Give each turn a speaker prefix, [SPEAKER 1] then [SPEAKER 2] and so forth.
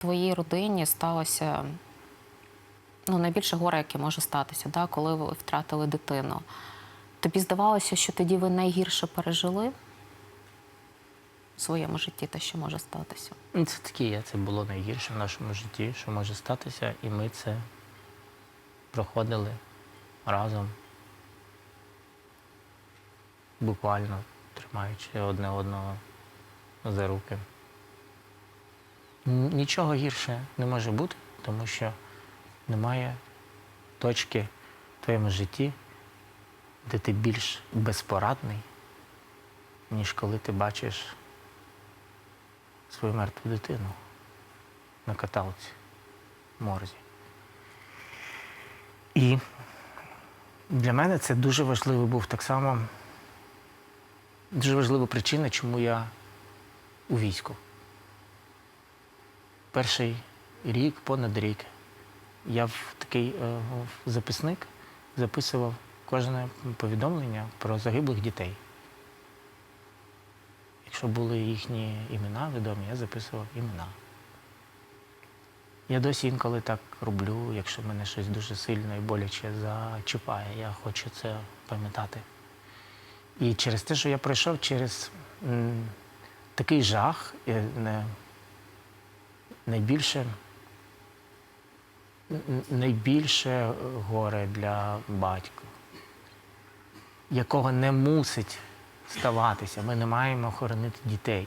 [SPEAKER 1] твоїй родині сталося ну, найбільше горе, яке може статися, да, коли ви втратили дитину. Тобі здавалося, що тоді ви найгірше пережили в своєму житті те, що може статися.
[SPEAKER 2] Ну, Це таке, це було найгірше в нашому житті, що може статися, і ми це проходили разом, буквально тримаючи одне одного за руки. Нічого гірше не може бути, тому що немає точки в твоєму житті, де ти більш безпорадний, ніж коли ти бачиш свою мертву дитину на каталці морзі. І для мене це дуже важливий був так само, дуже важлива причина, чому я у війську. Перший рік, понад рік, я в такий е, в записник записував кожне повідомлення про загиблих дітей. Якщо були їхні імена відомі, я записував імена. Я досі інколи так роблю, якщо мене щось дуже сильно і боляче зачіпає, я хочу це пам'ятати. І через те, що я пройшов через м, такий жах, е, найбільше, найбільше горе для батька, якого не мусить ставатися. Ми не маємо хоронити дітей.